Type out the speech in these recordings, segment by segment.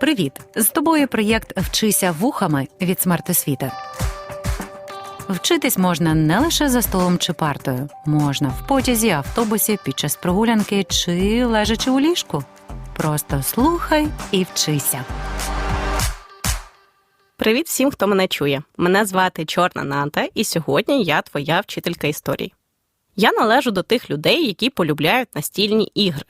Привіт! З тобою проєкт Вчися вухами від смертосвіта. Вчитись можна не лише за столом чи партою, можна в потязі, автобусі, під час прогулянки чи лежачи у ліжку. Просто слухай і вчися. Привіт всім, хто мене чує. Мене звати Чорна Ната, і сьогодні я твоя вчителька історії. Я належу до тих людей, які полюбляють настільні ігри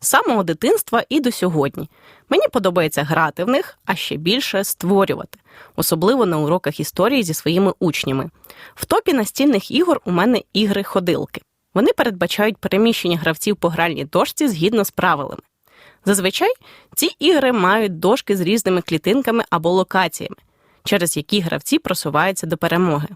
самого дитинства і до сьогодні. Мені подобається грати в них, а ще більше створювати, особливо на уроках історії зі своїми учнями. В топі настільних ігор у мене ігри-ходилки. Вони передбачають переміщення гравців по гральній дошці згідно з правилами. Зазвичай ці ігри мають дошки з різними клітинками або локаціями, через які гравці просуваються до перемоги.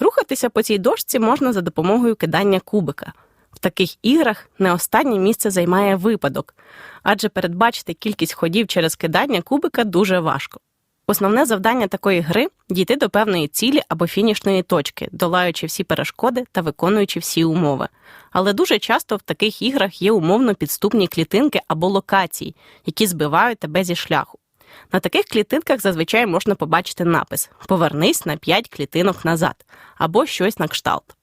Рухатися по цій дошці можна за допомогою кидання кубика. В таких іграх не останнє місце займає випадок, адже передбачити кількість ходів через кидання кубика дуже важко. Основне завдання такої гри дійти до певної цілі або фінішної точки, долаючи всі перешкоди та виконуючи всі умови. Але дуже часто в таких іграх є умовно підступні клітинки або локації, які збивають тебе зі шляху. На таких клітинках зазвичай можна побачити напис Повернись на 5 клітинок назад або щось на кшталт.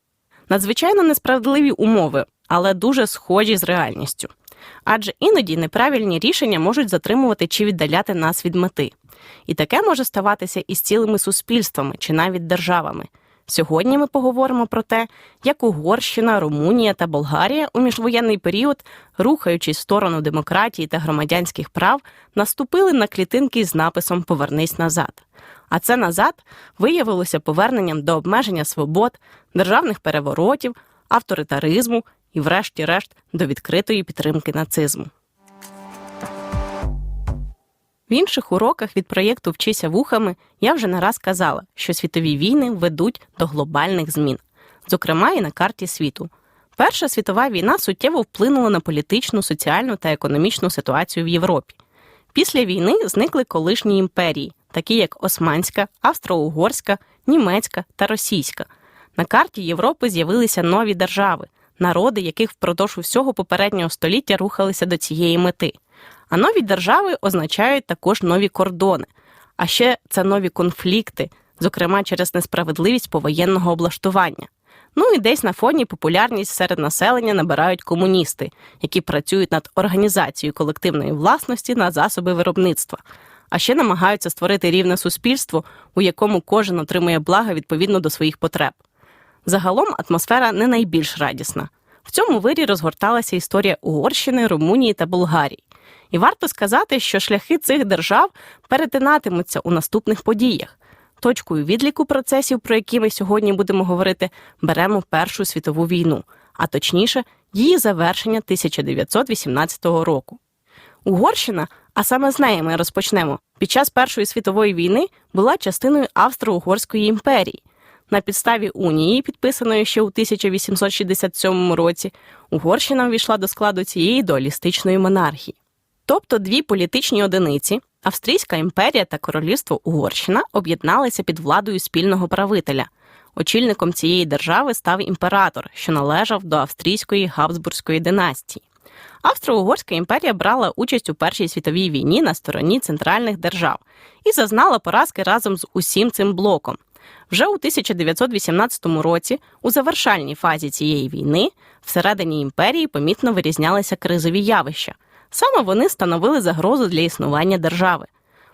Надзвичайно несправедливі умови, але дуже схожі з реальністю. Адже іноді неправильні рішення можуть затримувати чи віддаляти нас від мети. І таке може ставатися із цілими суспільствами чи навіть державами. Сьогодні ми поговоримо про те, як Угорщина, Румунія та Болгарія у міжвоєнний період, рухаючись в сторону демократії та громадянських прав, наступили на клітинки з написом Повернись назад. А це назад виявилося поверненням до обмеження свобод, державних переворотів, авторитаризму і, врешті-решт, до відкритої підтримки нацизму. В інших уроках від проєкту Вчися вухами я вже не раз казала, що світові війни ведуть до глобальних змін, зокрема і на карті світу. Перша світова війна суттєво вплинула на політичну, соціальну та економічну ситуацію в Європі. Після війни зникли колишні імперії, такі як Османська, Австро-Угорська, Німецька та Російська. На карті Європи з'явилися нові держави, народи, яких впродовж усього попереднього століття рухалися до цієї мети. А нові держави означають також нові кордони. А ще це нові конфлікти, зокрема через несправедливість повоєнного облаштування. Ну і десь на фоні популярність серед населення набирають комуністи, які працюють над організацією колективної власності на засоби виробництва, а ще намагаються створити рівне суспільство, у якому кожен отримує блага відповідно до своїх потреб. Загалом атмосфера не найбільш радісна. В цьому вирі розгорталася історія Угорщини, Румунії та Болгарії. І варто сказати, що шляхи цих держав перетинатимуться у наступних подіях. Точкою відліку процесів, про які ми сьогодні будемо говорити, беремо Першу світову війну, а точніше, її завершення 1918 року. Угорщина, а саме з неї ми розпочнемо, під час Першої світової війни була частиною Австро-Угорської імперії. На підставі унії, підписаної ще у 1867 році, Угорщина ввійшла до складу цієї дуалістичної монархії. Тобто дві політичні одиниці Австрійська імперія та Королівство Угорщина об'єдналися під владою спільного правителя. Очільником цієї держави став імператор, що належав до австрійської Габсбурзької династії. Австро-Угорська імперія брала участь у Першій світовій війні на стороні центральних держав і зазнала поразки разом з усім цим блоком. Вже у 1918 році, у завершальній фазі цієї війни, всередині імперії помітно вирізнялися кризові явища. Саме вони становили загрозу для існування держави.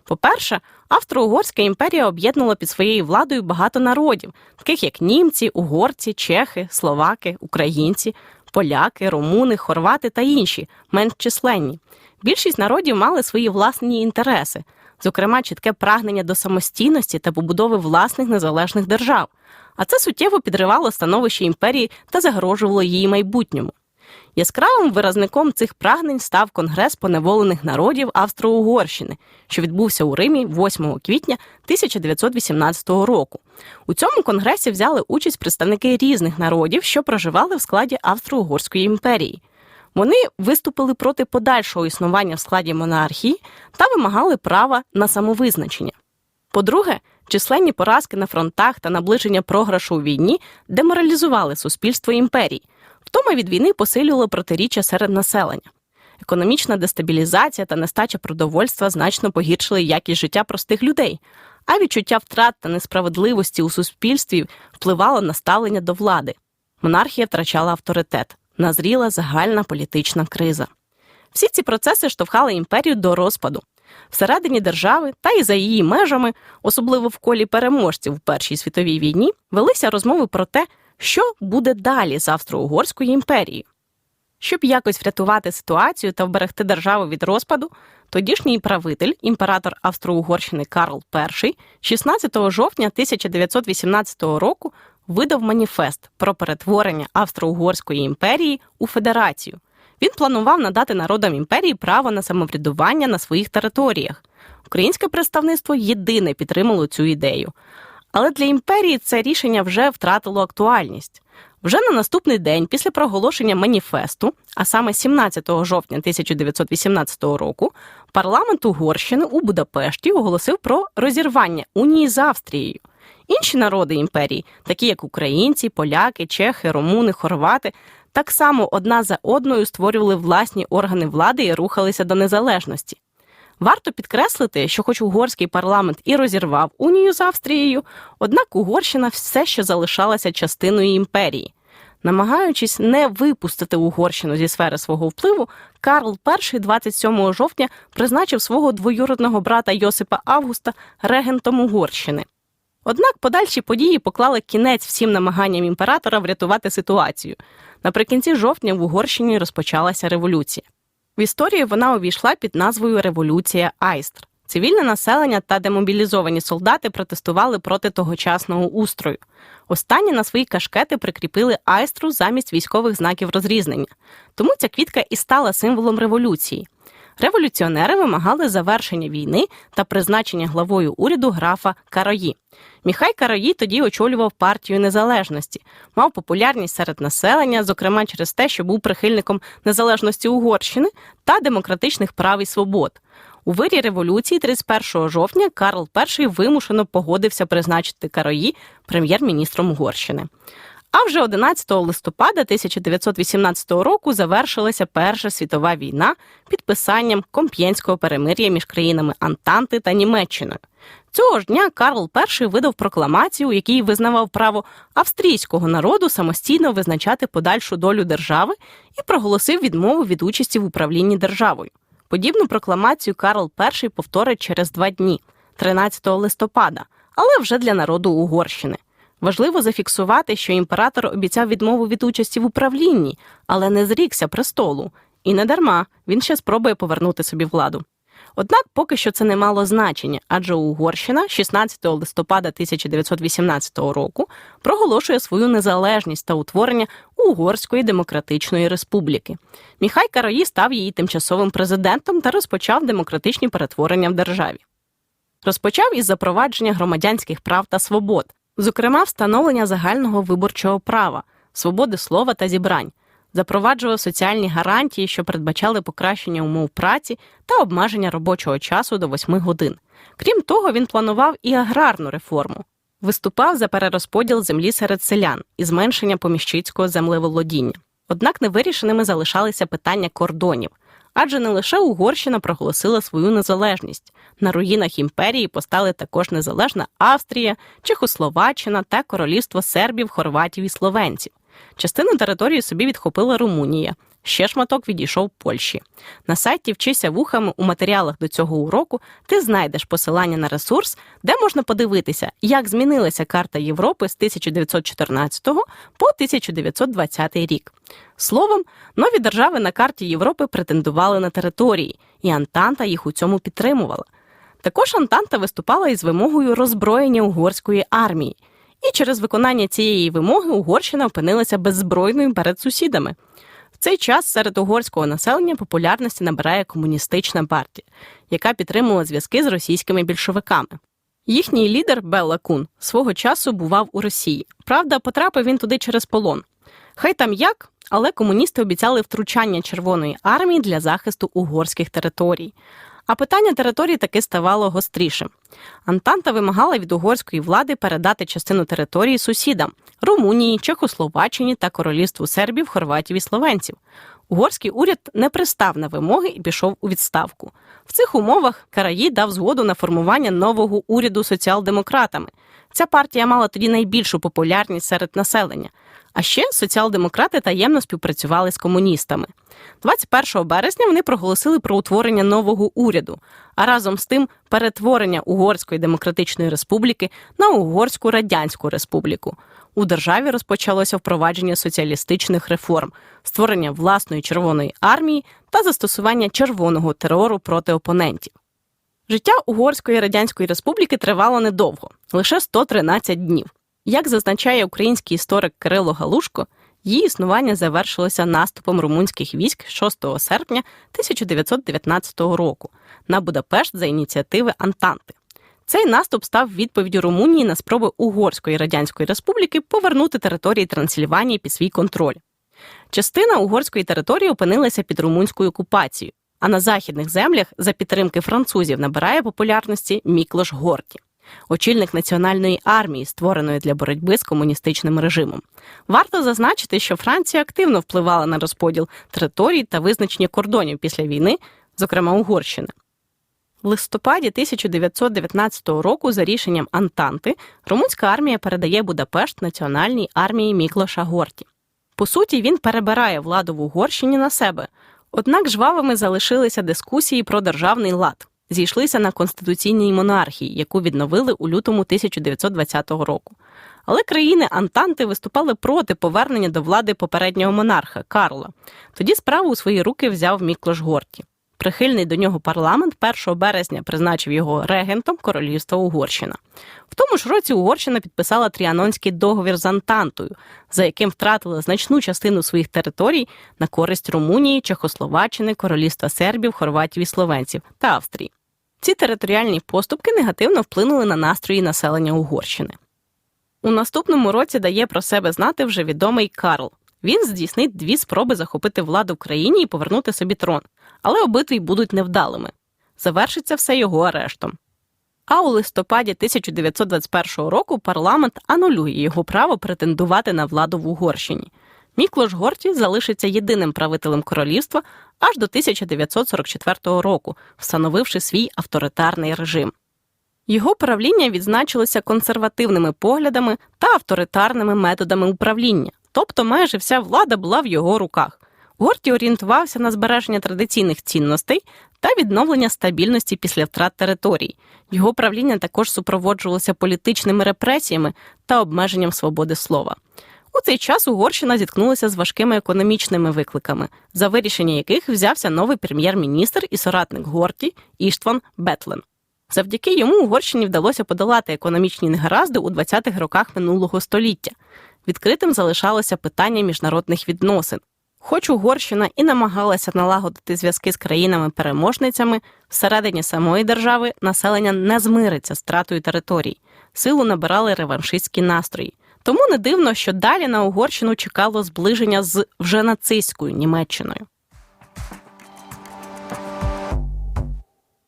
По-перше, Австро-Угорська імперія об'єднала під своєю владою багато народів, таких як німці, угорці, чехи, словаки, українці, поляки, румуни, хорвати та інші, менш численні. Більшість народів мали свої власні інтереси, зокрема, чітке прагнення до самостійності та побудови власних незалежних держав. А це суттєво підривало становище імперії та загрожувало її майбутньому. Яскравим виразником цих прагнень став Конгрес поневолених народів Австро-Угорщини, що відбувся у Римі 8 квітня 1918 року. У цьому конгресі взяли участь представники різних народів, що проживали в складі Австро-Угорської імперії. Вони виступили проти подальшого існування в складі монархії та вимагали права на самовизначення. По-друге, численні поразки на фронтах та наближення програшу у війні деморалізували суспільство імперії. Втома від війни посилювало протиріччя серед населення. Економічна дестабілізація та нестача продовольства значно погіршили якість життя простих людей, а відчуття втрат та несправедливості у суспільстві впливало на ставлення до влади. Монархія втрачала авторитет, назріла загальна політична криза. Всі ці процеси штовхали імперію до розпаду. Всередині держави та й за її межами, особливо в колі переможців в Першій світовій війні, велися розмови про те, що буде далі з Австро-Угорською імперією. Щоб якось врятувати ситуацію та вберегти державу від розпаду, тодішній правитель, імператор Австро-Угорщини Карл І, 16 жовтня 1918 року видав маніфест про перетворення Австро-Угорської імперії у федерацію. Він планував надати народам імперії право на самоврядування на своїх територіях. Українське представництво єдине підтримало цю ідею. Але для імперії це рішення вже втратило актуальність. Вже на наступний день після проголошення маніфесту, а саме 17 жовтня 1918 року, парламент Угорщини у Будапешті оголосив про розірвання унії з Австрією. Інші народи імперії, такі як українці, поляки, чехи, румуни, хорвати, так само одна за одною створювали власні органи влади і рухалися до незалежності. Варто підкреслити, що, хоч угорський парламент і розірвав унію з Австрією, однак Угорщина все ще залишалася частиною імперії. Намагаючись не випустити Угорщину зі сфери свого впливу, Карл І 27 жовтня призначив свого двоюродного брата Йосипа Августа регентом Угорщини. Однак подальші події поклали кінець всім намаганням імператора врятувати ситуацію. Наприкінці жовтня в Угорщині розпочалася революція. В історії вона увійшла під назвою Революція Айстр. Цивільне населення та демобілізовані солдати протестували проти тогочасного устрою. Останні на свої кашкети прикріпили айстру замість військових знаків розрізнення. Тому ця квітка і стала символом революції. Революціонери вимагали завершення війни та призначення главою уряду графа Карої. Міхай Карої тоді очолював партію незалежності, мав популярність серед населення, зокрема через те, що був прихильником незалежності Угорщини та демократичних прав і свобод. У вирі революції 31 жовтня Карл І вимушено погодився призначити Карої прем'єр-міністром Угорщини. А вже 11 листопада 1918 року завершилася Перша світова війна підписанням комп'єнського перемир'я між країнами Антанти та Німеччиною. Цього ж дня Карл І видав прокламацію, у якій визнавав право австрійського народу самостійно визначати подальшу долю держави і проголосив відмову від участі в управлінні державою. Подібну прокламацію Карл І повторить через два дні, 13 листопада, але вже для народу Угорщини. Важливо зафіксувати, що імператор обіцяв відмову від участі в управлінні, але не зрікся престолу. І не дарма він ще спробує повернути собі владу. Однак поки що це не мало значення, адже Угорщина 16 листопада 1918 року проголошує свою незалежність та утворення Угорської демократичної республіки. Міхай Карої став її тимчасовим президентом та розпочав демократичні перетворення в державі. Розпочав із запровадження громадянських прав та свобод, зокрема встановлення загального виборчого права, свободи слова та зібрань, запроваджував соціальні гарантії, що передбачали покращення умов праці та обмеження робочого часу до 8 годин. Крім того, він планував і аграрну реформу. Виступав за перерозподіл землі серед селян і зменшення поміщицького землеволодіння. Однак невирішеними залишалися питання кордонів, адже не лише Угорщина проголосила свою незалежність. На руїнах імперії постали також незалежна Австрія, Чехословаччина та королівство сербів, хорватів і словенців. Частину території собі відхопила Румунія. Ще шматок відійшов Польщі. На сайті Вчися вухами у матеріалах до цього уроку ти знайдеш посилання на ресурс, де можна подивитися, як змінилася карта Європи з 1914 по 1920 рік. Словом, нові держави на карті Європи претендували на території, і Антанта їх у цьому підтримувала. Також Антанта виступала із вимогою роззброєння угорської армії. І через виконання цієї вимоги Угорщина опинилася беззбройною перед сусідами. Цей час серед угорського населення популярності набирає комуністична партія, яка підтримувала зв'язки з російськими більшовиками. Їхній лідер Белла Кун свого часу бував у Росії. Правда, потрапив він туди через полон. Хай там як, але комуністи обіцяли втручання Червоної армії для захисту угорських територій. А питання території таки ставало гострішим. Антанта вимагала від угорської влади передати частину території сусідам Румунії, Чехословаччині та королівству сербів, хорватів і словенців. Угорський уряд не пристав на вимоги і пішов у відставку. В цих умовах Караї дав згоду на формування нового уряду соціал-демократами. Ця партія мала тоді найбільшу популярність серед населення. А ще соціал-демократи таємно співпрацювали з комуністами. 21 березня вони проголосили про утворення нового уряду, а разом з тим перетворення Угорської демократичної республіки на Угорську радянську республіку. У державі розпочалося впровадження соціалістичних реформ, створення власної червоної армії та застосування червоного терору проти опонентів. Життя Угорської радянської республіки тривало недовго лише 113 днів. Як зазначає український історик Кирило Галушко, її існування завершилося наступом румунських військ 6 серпня 1919 року на Будапешт за ініціативи Антанти. Цей наступ став відповіддю Румунії на спроби Угорської радянської республіки повернути території Трансильванії під свій контроль. Частина угорської території опинилася під румунською окупацією, а на західних землях за підтримки французів набирає популярності Міклош Горті, очільник національної армії, створеної для боротьби з комуністичним режимом. Варто зазначити, що Франція активно впливала на розподіл територій та визначення кордонів після війни, зокрема Угорщини. В листопаді 1919 року за рішенням Антанти румунська армія передає Будапешт національній армії Міклоша Горті. По суті, він перебирає владу в Угорщині на себе. Однак жвавими залишилися дискусії про державний лад. Зійшлися на конституційній монархії, яку відновили у лютому 1920 року. Але країни Антанти виступали проти повернення до влади попереднього монарха Карла. Тоді справу у свої руки взяв Міклош Горті. Прихильний до нього парламент 1 березня призначив його регентом королівства Угорщина. В тому ж році Угорщина підписала Тріанонський договір з Антантою, за яким втратила значну частину своїх територій на користь Румунії, Чехословаччини, Королівства Сербів, Хорватів і Словенців та Австрії. Ці територіальні поступки негативно вплинули на настрої населення Угорщини. У наступному році дає про себе знати вже відомий Карл. Він здійснить дві спроби захопити владу в країні і повернути собі трон, але обидві будуть невдалими. Завершиться все його арештом. А у листопаді 1921 року парламент анулює його право претендувати на владу в Угорщині. Міклош Горті залишиться єдиним правителем королівства аж до 1944 року, встановивши свій авторитарний режим. Його правління відзначилося консервативними поглядами та авторитарними методами управління, тобто майже вся влада була в його руках. Горті орієнтувався на збереження традиційних цінностей та відновлення стабільності після втрат територій. Його правління також супроводжувалося політичними репресіями та обмеженням свободи слова. У цей час Угорщина зіткнулася з важкими економічними викликами, за вирішення яких взявся новий прем'єр-міністр і соратник Горті Іштван Бетлен. Завдяки йому Угорщині вдалося подолати економічні негаразди у 20-х роках минулого століття. Відкритим залишалося питання міжнародних відносин. Хоч Угорщина і намагалася налагодити зв'язки з країнами-переможницями, всередині самої держави населення не змириться з втратою територій. Силу набирали реваншистські настрої. Тому не дивно, що далі на Угорщину чекало зближення з вже нацистською Німеччиною.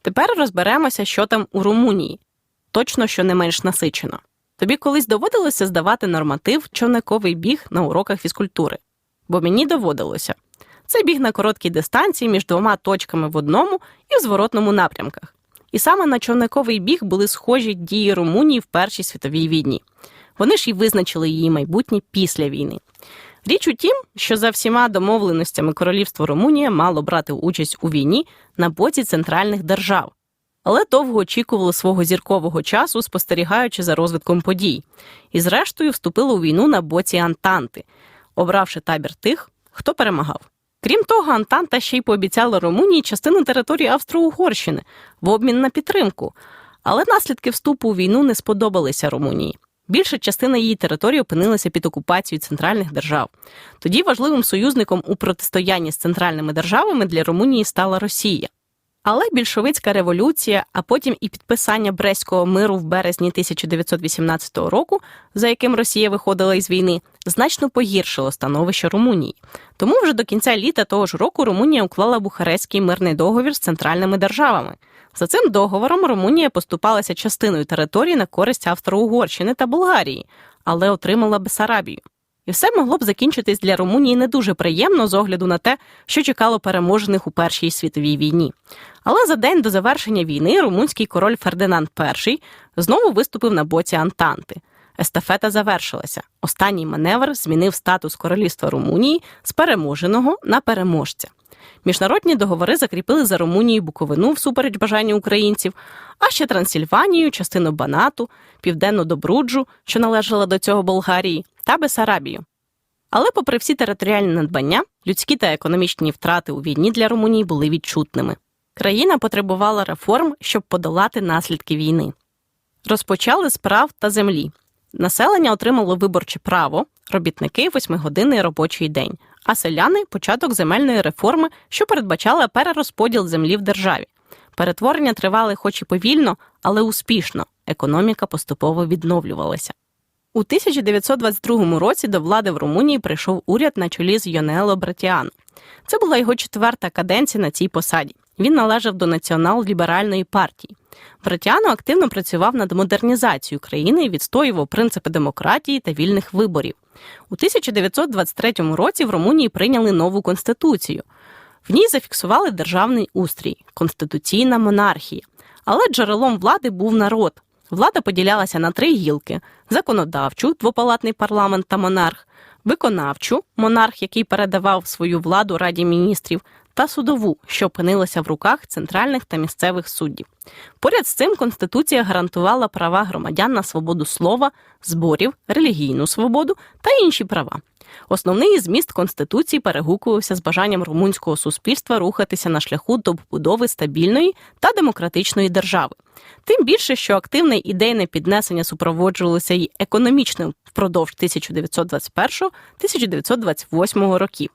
Тепер розберемося, що там у Румунії. Точно, що не менш насичено. Тобі колись доводилося здавати норматив човниковий біг на уроках фізкультури, бо мені доводилося. Це біг на короткій дистанції між двома точками в одному і в зворотному напрямках. І саме на човниковий біг були схожі дії Румунії в Першій світовій війні. Вони ж і визначили її майбутнє після війни. Річ у тім, що за всіма домовленостями королівство Румунія мало брати участь у війні на боці центральних держав, але довго очікувало свого зіркового часу, спостерігаючи за розвитком подій, і, зрештою, вступило у війну на боці Антанти, обравши табір тих, хто перемагав. Крім того, Антанта ще й пообіцяла Румунії частину території Австро-Угорщини в обмін на підтримку, але наслідки вступу у війну не сподобалися Румунії. Більша частина її території опинилася під окупацією центральних держав. Тоді важливим союзником у протистоянні з центральними державами для Румунії стала Росія. Але більшовицька революція, а потім і підписання Брестського миру в березні 1918 року, за яким Росія виходила із війни, значно погіршило становище Румунії. Тому вже до кінця літа того ж року Румунія уклала Бухарестський мирний договір з центральними державами. За цим договором Румунія поступалася частиною території на користь Австро-Угорщини та Болгарії, але отримала Бесарабію. І все могло б закінчитись для Румунії не дуже приємно з огляду на те, що чекало переможених у Першій світовій війні. Але за день до завершення війни румунський король Фердинанд І знову виступив на боці Антанти. Естафета завершилася. Останній маневр змінив статус королівства Румунії з переможеного на переможця. Міжнародні договори закріпили за Румунією Буковину всупереч бажанню українців, а ще Трансильванію, частину Банату, Південну Добруджу, що належала до цього Болгарії, та Бесарабію. Але, попри всі територіальні надбання, людські та економічні втрати у війні для Румунії були відчутними. Країна потребувала реформ, щоб подолати наслідки війни. Розпочали з прав та землі. Населення отримало виборче право, робітники восьмигодинний робочий день, а селяни початок земельної реформи, що передбачала перерозподіл землі в державі. Перетворення тривали, хоч і повільно, але успішно. Економіка поступово відновлювалася. У 1922 році до влади в Румунії прийшов уряд на чолі з Йонело Братіано. Це була його четверта каденція на цій посаді. Він належав до націонал-ліберальної партії. Братіано активно працював над модернізацією країни і відстоював принципи демократії та вільних виборів. У 1923 році в Румунії прийняли нову конституцію. В ній зафіксували державний устрій, конституційна монархія. Але джерелом влади був народ. Влада поділялася на три гілки: законодавчу, двопалатний парламент та монарх, виконавчу монарх, який передавав свою владу Раді міністрів, та судову, що опинилася в руках центральних та місцевих суддів. Поряд з цим Конституція гарантувала права громадян на свободу слова, зборів, релігійну свободу та інші права. Основний зміст Конституції перегукувався з бажанням румунського суспільства рухатися на шляху до побудови стабільної та демократичної держави. Тим більше, що активне ідейне піднесення супроводжувалося й економічним впродовж 1921-1928 років.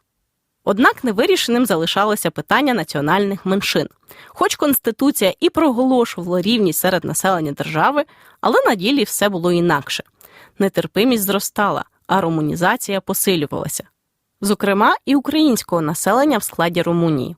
Однак невирішеним залишалося питання національних меншин. Хоч Конституція і проголошувала рівність серед населення держави, але на ділі все було інакше. Нетерпимість зростала, а румунізація посилювалася. Зокрема, і українського населення в складі Румунії.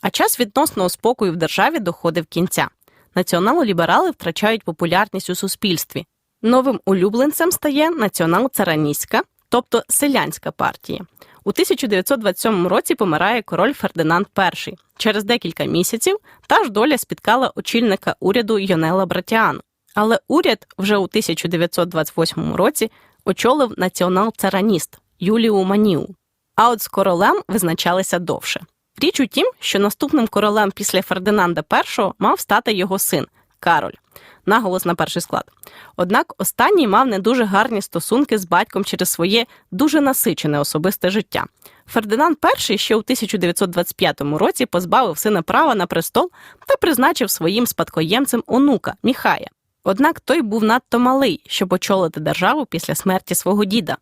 А час відносного спокою в державі доходив кінця. Націонал-ліберали втрачають популярність у суспільстві. Новим улюбленцем стає націонал-цараністська, тобто селянська партія. У 1927 році помирає король Фердинанд І. Через декілька місяців та ж доля спіткала очільника уряду Йонела Братіану. Але уряд вже у 1928 році очолив націонал-цараніст Юлію Маніу. А от з королем визначалися довше. Річ у тім, що наступним королем після Фердинанда І мав стати його син Кароль. Наголос на перший склад. Однак останній мав не дуже гарні стосунки з батьком через своє дуже насичене особисте життя. Фердинанд І ще у 1925 році позбавив сина права на престол та призначив своїм спадкоємцем онука Міхая. Однак той був надто малий, щоб очолити державу після смерті свого діда.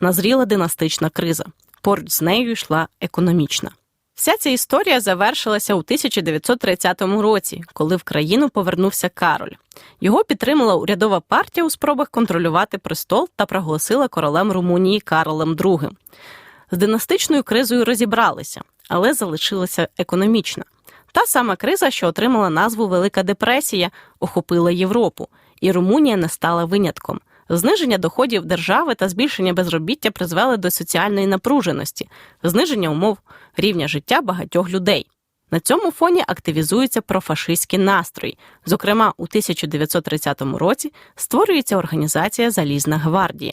Назріла династична криза. Поруч з нею йшла економічна. Вся ця історія завершилася у 1930 році, коли в країну повернувся Кароль. Його підтримала урядова партія у спробах контролювати престол та проголосила королем Румунії Карлем II. З династичною кризою розібралися, але залишилася економічна. Та сама криза, що отримала назву Велика депресія, охопила Європу, і Румунія не стала винятком. Зниження доходів держави та збільшення безробіття призвели до соціальної напруженості, зниження умов рівня життя багатьох людей. На цьому фоні активізуються профашистські настрої. Зокрема, у 1930 році створюється організація Залізна гвардія.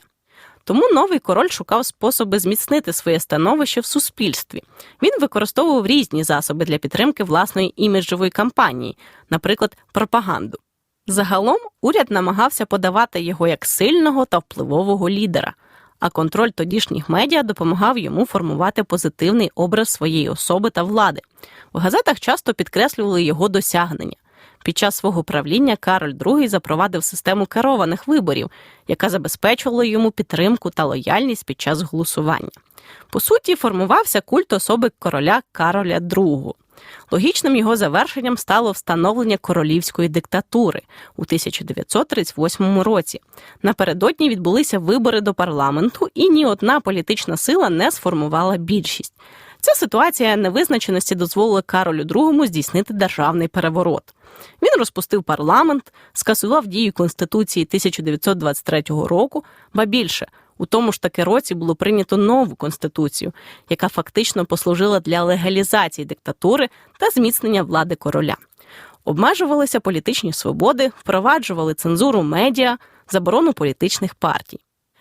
Тому новий король шукав способи зміцнити своє становище в суспільстві. Він використовував різні засоби для підтримки власної іміджової кампанії, наприклад, пропаганду. Загалом уряд намагався подавати його як сильного та впливового лідера, а контроль тодішніх медіа допомагав йому формувати позитивний образ своєї особи та влади. В газетах часто підкреслювали його досягнення. Під час свого правління Кароль II запровадив систему керованих виборів, яка забезпечувала йому підтримку та лояльність під час голосування. По суті, формувався культ особи короля Кароля II. Логічним його завершенням стало встановлення королівської диктатури у 1938 році. Напередодні відбулися вибори до парламенту, і ні одна політична сила не сформувала більшість. Ця ситуація невизначеності дозволила Каролю II здійснити державний переворот. Він розпустив парламент, скасував дію Конституції 1923 року, ба більше У тому ж таки році було прийнято нову конституцію, яка фактично послужила для легалізації диктатури та зміцнення влади короля. Обмежувалися політичні свободи, впроваджували цензуру медіа, заборону політичних партій.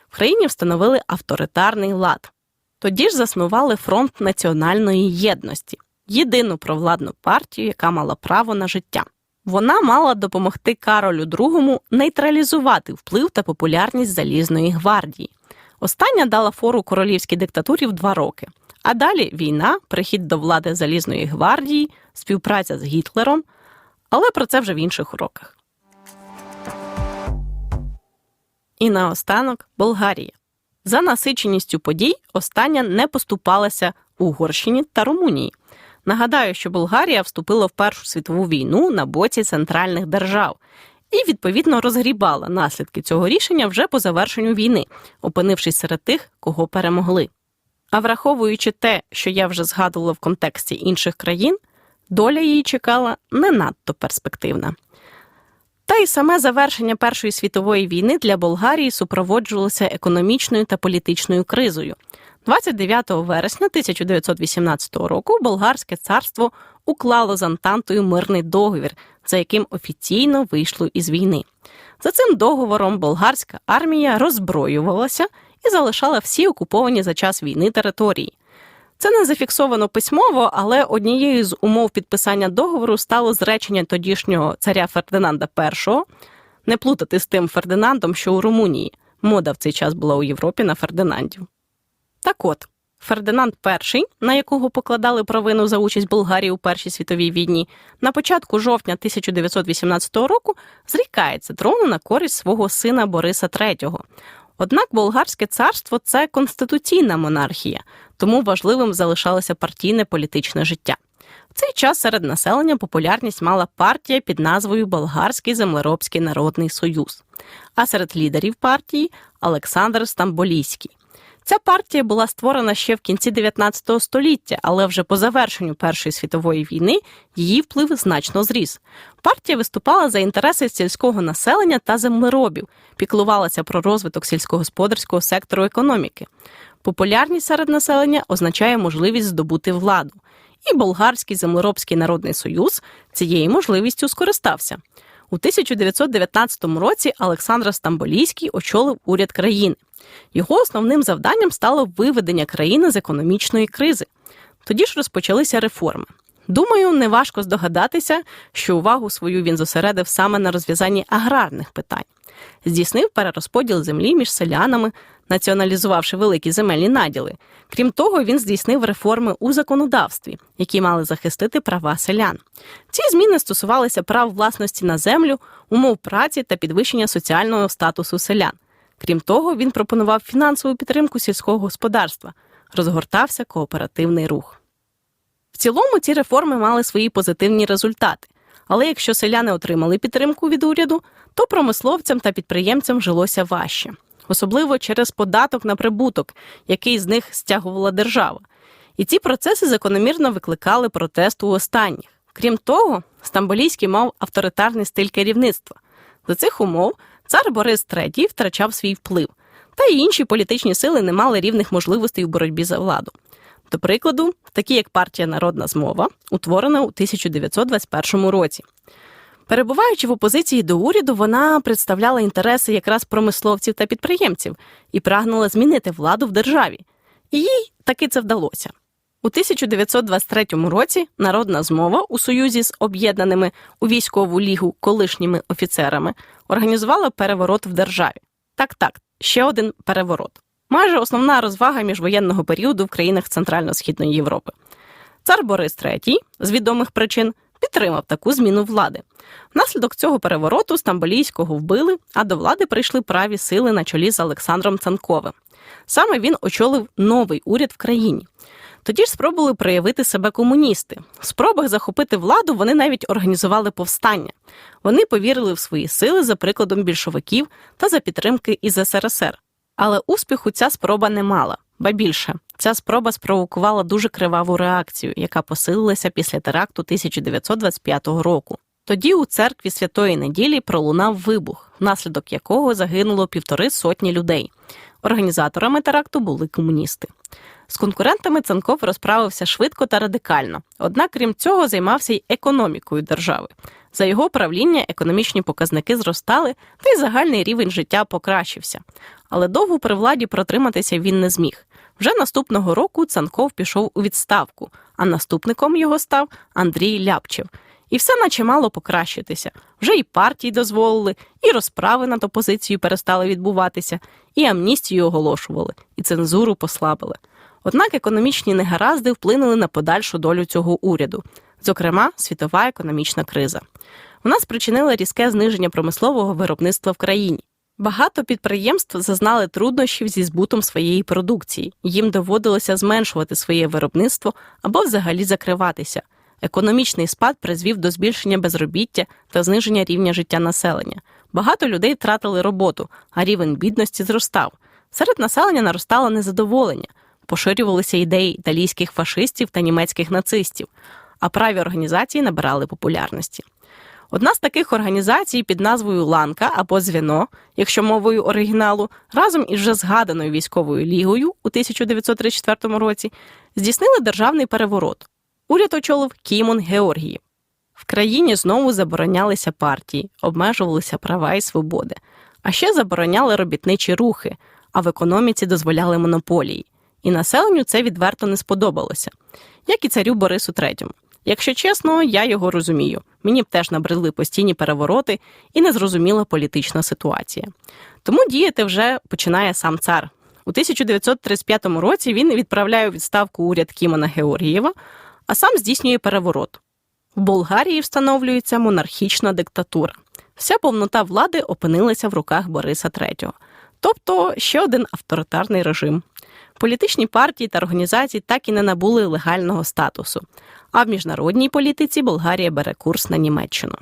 В країні встановили авторитарний лад. Тоді ж заснували фронт національної єдності, єдину провладну партію, яка мала право на життя. Вона мала допомогти Каролю II нейтралізувати вплив та популярність залізної гвардії. Остання дала фору королівській диктатурі в два роки. А далі війна, прихід до влади залізної гвардії, співпраця з Гітлером. Але про це вже в інших уроках. І наостанок Болгарія. За насиченістю подій остання не поступалася Угорщині та Румунії. Нагадаю, що Болгарія вступила в Першу світову війну на боці центральних держав і відповідно розгрібала наслідки цього рішення вже по завершенню війни, опинившись серед тих, кого перемогли. А враховуючи те, що я вже згадувала в контексті інших країн, доля її чекала не надто перспективна. Та й саме завершення Першої світової війни для Болгарії супроводжувалося економічною та політичною кризою. 29 вересня 1918 року Болгарське царство уклало з Антантою мирний договір, за яким офіційно вийшло із війни. За цим договором болгарська армія роззброювалася і залишала всі окуповані за час війни території. Це не зафіксовано письмово, але однією з умов підписання договору стало зречення тодішнього царя Фердинанда І, не плутати з тим Фердинандом, що у Румунії. Мода в цей час була у Європі на Фердинандів. Так от, Фердинанд І, на якого покладали провину за участь Болгарії у Першій світовій війні, на початку жовтня 1918 року зрікається трону на користь свого сина Бориса III. Однак болгарське царство це конституційна монархія, тому важливим залишалося партійне політичне життя. В цей час серед населення популярність мала партія під назвою Болгарський землеробський народний союз, а серед лідерів партії Олександр Стамболійський. Ця партія була створена ще в кінці 19 століття, але вже по завершенню Першої світової війни її вплив значно зріс. Партія виступала за інтереси сільського населення та землеробів, піклувалася про розвиток сільськогосподарського сектору економіки. Популярність серед населення означає можливість здобути владу. І Болгарський землеробський народний союз цією можливістю скористався. У 1919 році Олександр Стамболійський очолив уряд країни. Його основним завданням стало виведення країни з економічної кризи. Тоді ж розпочалися реформи. Думаю, неважко здогадатися, що увагу свою він зосередив саме на розв'язанні аграрних питань, здійснив перерозподіл землі між селянами, націоналізувавши великі земельні наділи. Крім того, він здійснив реформи у законодавстві, які мали захистити права селян. Ці зміни стосувалися прав власності на землю, умов праці та підвищення соціального статусу селян. Крім того, він пропонував фінансову підтримку сільського господарства, розгортався кооперативний рух. В цілому ці реформи мали свої позитивні результати. Але якщо селяни отримали підтримку від уряду, то промисловцям та підприємцям жилося важче, особливо через податок на прибуток, який з них стягувала держава. І ці процеси закономірно викликали протест у останніх. Крім того, Стамболійський мав авторитарний стиль керівництва. За цих умов цар Борис III втрачав свій вплив, та й інші політичні сили не мали рівних можливостей у боротьбі за владу. До прикладу, такі як партія Народна змова, утворена у 1921 році. Перебуваючи в опозиції до уряду, вона представляла інтереси якраз промисловців та підприємців і прагнула змінити владу в державі. І їй таки це вдалося. У 1923 році народна змова у союзі з об'єднаними у військову лігу колишніми офіцерами організувала переворот в державі. Так, так, ще один переворот. Майже основна розвага міжвоєнного періоду в країнах Центрально-Східної Європи. Цар Борис III з відомих причин підтримав таку зміну влади. Внаслідок цього перевороту Стамболійського вбили, а до влади прийшли праві сили на чолі з Олександром Цанковим. Саме він очолив новий уряд в країні. Тоді ж спробували проявити себе комуністи. В спробах захопити владу вони навіть організували повстання. Вони повірили в свої сили за прикладом більшовиків та за підтримки із СРСР. Але успіху ця спроба не мала. Ба більше, ця спроба спровокувала дуже криваву реакцію, яка посилилася після теракту 1925 року. Тоді у церкві Святої Неділі пролунав вибух, внаслідок якого загинуло півтори сотні людей. Організаторами теракту були комуністи. З конкурентами Цанков розправився швидко та радикально. Однак, крім цього, займався й економікою держави. За його правління економічні показники зростали, та й загальний рівень життя покращився. Але довго при владі протриматися він не зміг. Вже наступного року Цанков пішов у відставку, а наступником його став Андрій Ляпчев. І все наче мало покращитися. Вже і партії дозволили, і розправи над опозицією перестали відбуватися, і амністію оголошували, і цензуру послабили. Однак економічні негаразди вплинули на подальшу долю цього уряду, зокрема, світова економічна криза. Вона спричинила різке зниження промислового виробництва в країні. Багато підприємств зазнали труднощів зі збутом своєї продукції. Їм доводилося зменшувати своє виробництво або взагалі закриватися. Економічний спад призвів до збільшення безробіття та зниження рівня життя населення. Багато людей втратили роботу, а рівень бідності зростав. Серед населення наростало незадоволення, поширювалися ідеї італійських фашистів та німецьких нацистів, а праві організації набирали популярності. Одна з таких організацій під назвою Ланка або Звіно, якщо мовою оригіналу, разом із вже згаданою військовою лігою у 1934 році здійснили державний переворот. Уряд очолив Кімон Георгієв. В країні знову заборонялися партії, обмежувалися права і свободи, а ще забороняли робітничі рухи, а в економіці дозволяли монополії. І населенню це відверто не сподобалося, як і царю Борису III. Якщо чесно, я його розумію. Мені б теж набридли постійні перевороти і незрозуміла політична ситуація. Тому діяти вже починає сам цар. У 1935 році він відправляє у відставку уряд Кімона Георгієва, а сам здійснює переворот. В Болгарії встановлюється монархічна диктатура. Вся повнота влади опинилася в руках Бориса III. Тобто ще один авторитарний режим. Політичні партії та організації так і не набули легального статусу. А в міжнародній політиці Болгарія бере курс на Німеччину.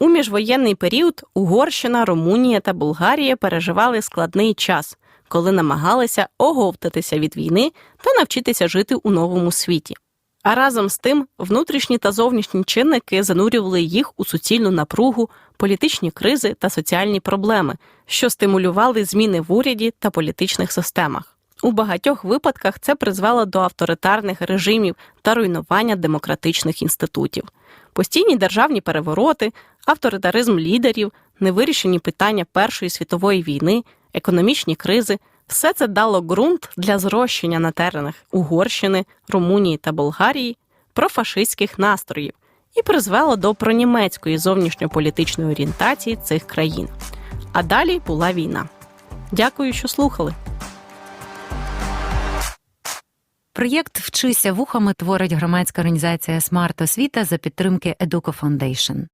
У міжвоєнний період Угорщина, Румунія та Болгарія переживали складний час, коли намагалися оговтатися від війни та навчитися жити у новому світі. А разом з тим внутрішні та зовнішні чинники занурювали їх у суцільну напругу, політичні кризи та соціальні проблеми, що стимулювали зміни в уряді та політичних системах. У багатьох випадках це призвело до авторитарних режимів та руйнування демократичних інститутів. Постійні державні перевороти, авторитаризм лідерів, невирішені питання Першої світової війни, економічні кризи все це дало ґрунт для зрощення на теренах Угорщини, Румунії та Болгарії профашистських настроїв і призвело до пронімецької зовнішньополітичної орієнтації цих країн. А далі була війна. Дякую, що слухали. Проєкт Вчися вухами творить громадська організація Смарт Освіта за підтримки Educo Foundation.